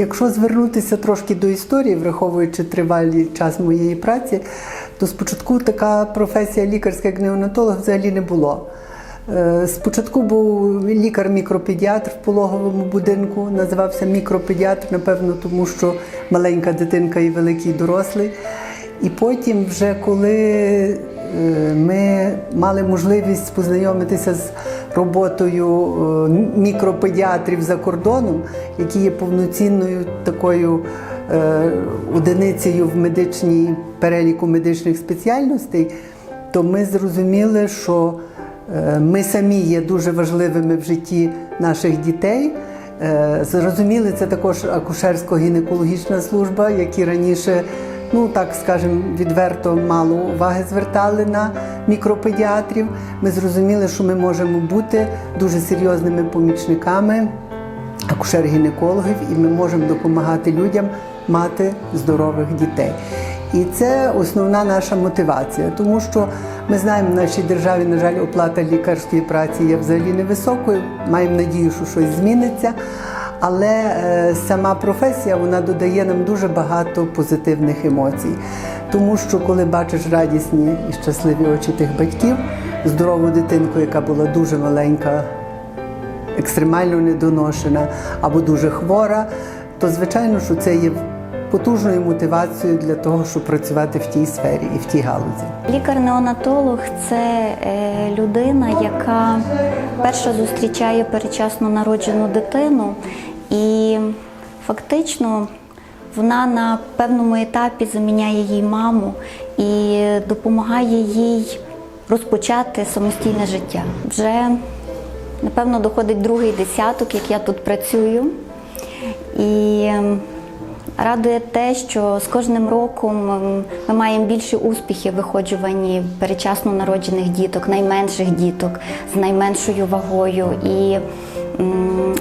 Якщо звернутися трошки до історії, враховуючи тривалий час моєї праці, то спочатку така професія лікарська, як неонатолог, взагалі не було. Е, Спочатку був лікар-мікропедіатр в пологовому будинку, називався мікропедіатр, напевно, тому що маленька дитинка і великий дорослий. І потім, вже коли е, ми мали можливість познайомитися з роботою е, мікропедіатрів за кордоном, які є повноцінною такою е, одиницею в медичній переліку медичних спеціальностей, то ми зрозуміли, що е, ми самі є дуже важливими в житті наших дітей. Зрозуміли, це також акушерсько-гінекологічна служба, які раніше, ну так скажемо, відверто мало уваги звертали на мікропедіатрів. Ми зрозуміли, що ми можемо бути дуже серйозними помічниками акушер-гінекологів, і ми можемо допомагати людям мати здорових дітей. І це основна наша мотивація, тому що ми знаємо, в нашій державі, на жаль, оплата лікарської праці є взагалі невисокою. Маємо надію, що щось зміниться. Але е, сама професія вона додає нам дуже багато позитивних емоцій. Тому що коли бачиш радісні і щасливі очі тих батьків, здорову дитинку, яка була дуже маленька, екстремально недоношена або дуже хвора, то звичайно, що це є потужною мотивацією для того, щоб працювати в тій сфері і в тій галузі. Лікар-неонатолог це е, людина, яка перша зустрічає перечасно народжену дитину, і фактично вона на певному етапі заміняє їй маму і допомагає їй розпочати самостійне життя. Вже напевно доходить другий десяток, як я тут працюю. І ем, Радує те, що з кожним роком ем, ми маємо більші успіхи в виходжуванні перечасно народжених діток, найменших діток з найменшою вагою. І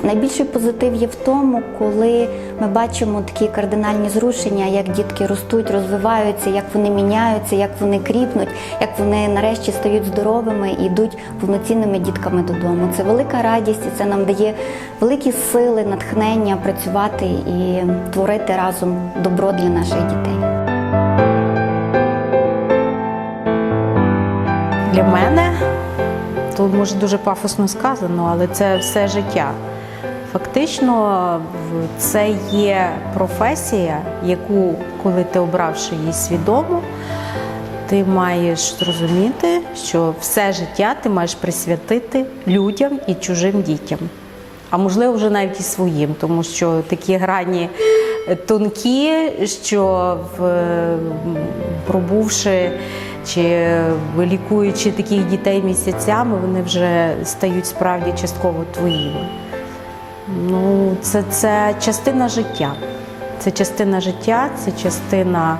найбільший позитив є в тому, коли ми бачимо такі кардинальні зрушення, як дітки ростуть, розвиваються, як вони міняються, як вони кріпнуть, як вони нарешті стають здоровими і йдуть повноцінними дітками додому. Це велика радість, і це нам дає великі сили, натхнення працювати і творити разом добро для наших дітей. Для мене тут може дуже пафосно сказано, але це все життя. Фактично, це є професія, яку, коли ти обравши її свідомо, ти маєш зрозуміти, що все життя ти маєш присвятити людям і чужим дітям. А можливо, вже навіть і своїм, тому що такі грані е, тонкі, що в, пробувши чи лікуючи таких дітей місяцями, вони вже стають справді частково твоїми. Ну, це, це частина життя. Це частина життя, це частина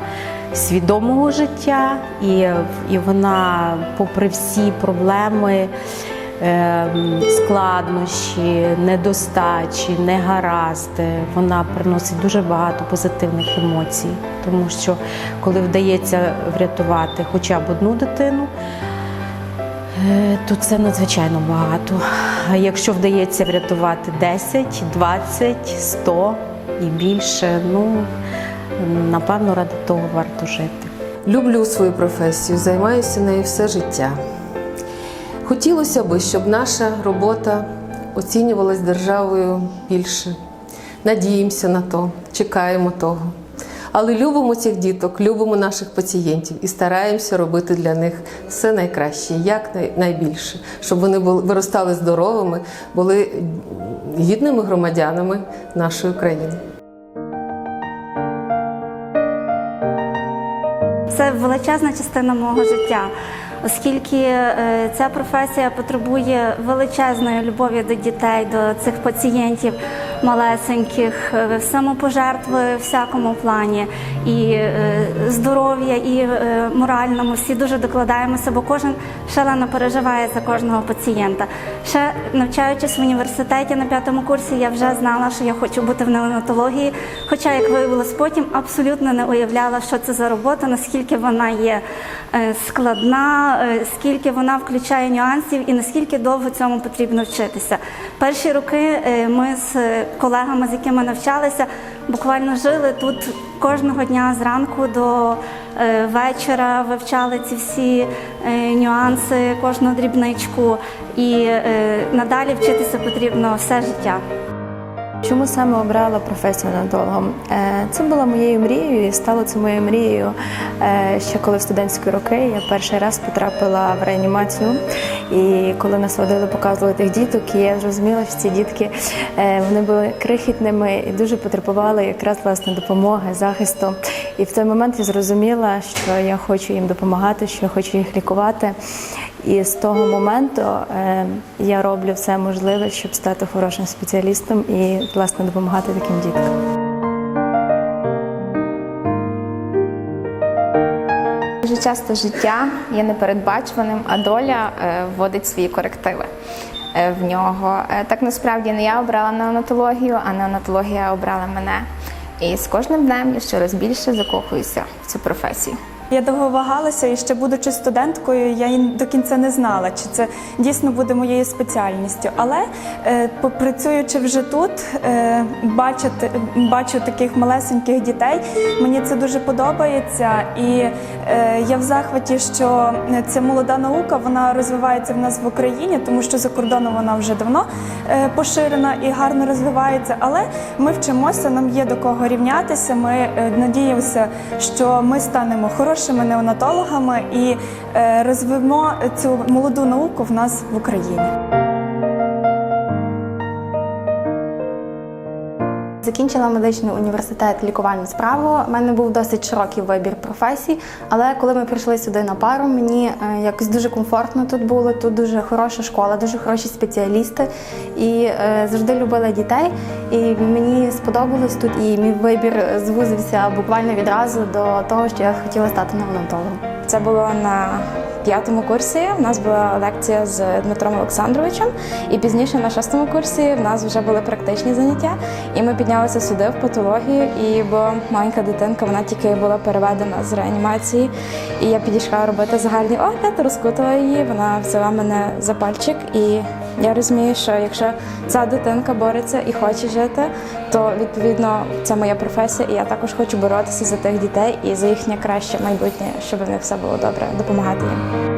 свідомого життя, і, і вона, попри всі проблеми, ем, складнощі, недостачі, негаразди, вона приносить дуже багато позитивних емоцій. Тому що коли вдається врятувати хоча б одну дитину, Е, то це надзвичайно багато. Якщо вдається врятувати 10, 20, 100 і більше, ну напевно, ради того варто жити. Люблю свою професію, займаюся нею все життя. Хотілося б, щоб наша робота оцінювалась державою більше. Надіємося на то, чекаємо того. Але любимо цих діток, любимо наших пацієнтів і стараємося робити для них все найкраще, як найбільше, щоб вони виростали здоровими, були гідними громадянами нашої країни. Це величезна частина мого життя, оскільки е, ця професія потребує величезної любові до дітей, до цих пацієнтів малесеньких, е, самопожертви в всякому плані, і е, здоров'я, і е, моральному. Всі дуже докладаємося, бо кожен шалено переживає за кожного пацієнта. Ще навчаючись в університеті на п'ятому курсі, я вже знала, що я хочу бути в неонатології. Хоча, як виявилось потім, абсолютно не уявляла, що це за робота, наскільки вона є складна, скільки вона включає нюансів і наскільки довго цьому потрібно вчитися. Перші роки ми з колегами, з якими навчалися, буквально жили тут кожного дня зранку до е, вечора, вивчали ці всі е, нюанси, кожну дрібничку. І е, надалі вчитися потрібно все життя. Чому саме обрала професію неонатологом? Е, Це була моєю мрією і стало це моєю мрією е, ще коли в студентські роки я перший раз потрапила в реанімацію. І коли нас водили, показували тих діток, і я зрозуміла, що ці дітки е, вони були крихітними і дуже потребували якраз власне допомоги, захисту. І в той момент я зрозуміла, що я хочу їм допомагати, що я хочу їх лікувати. І з того моменту е, я роблю все можливе, щоб стати хорошим спеціалістом і власне допомагати таким діткам. Дуже часто життя є непередбачуваним, а доля е, вводить свої корективи е, в нього. Так насправді не я обрала неонатологію, а неонатологія обрала мене. І з кожним днем я щораз більше закохуюся в цю професію. Я довго вагалася і ще будучи студенткою, я до кінця не знала, чи це дійсно буде моєю спеціальністю. Але е, працюючи вже тут, е, бачити, бачу таких малесеньких дітей. Мені це дуже подобається, і е, я в захваті, що ця молода наука вона розвивається в нас в Україні, тому що за кордоном вона вже давно поширена і гарно розвивається. Але ми вчимося, нам є до кого рівнятися. Ми надіємося, що ми станемо хорошими неонатологами і розвимо цю молоду науку в нас в Україні. Закінчила медичний університет лікувальну справу. У мене був досить широкий вибір професій, але коли ми прийшли сюди на пару, мені е, якось дуже комфортно тут було. Тут дуже хороша школа, дуже хороші спеціалісти і е, завжди любила дітей. І мені сподобалось тут, і мій вибір звузився буквально відразу до того, що я хотіла стати неонатологом. Це було на п'ятому курсі. в нас була лекція з Дмитром Олександровичем, і пізніше на шостому курсі в нас вже були практичні заняття. І ми піднялися сюди в патологію. І бо маленька дитинка, вона тільки була переведена з реанімації. І я підійшла робити загальний огляд, розкутала її. Вона взяла мене за пальчик, і я розумію, що якщо ця дитинка бореться і хоче жити, то відповідно це моя професія, і я також хочу боротися за тих дітей і за їхнє краще майбутнє, щоб в них все було добре, допомагати їм.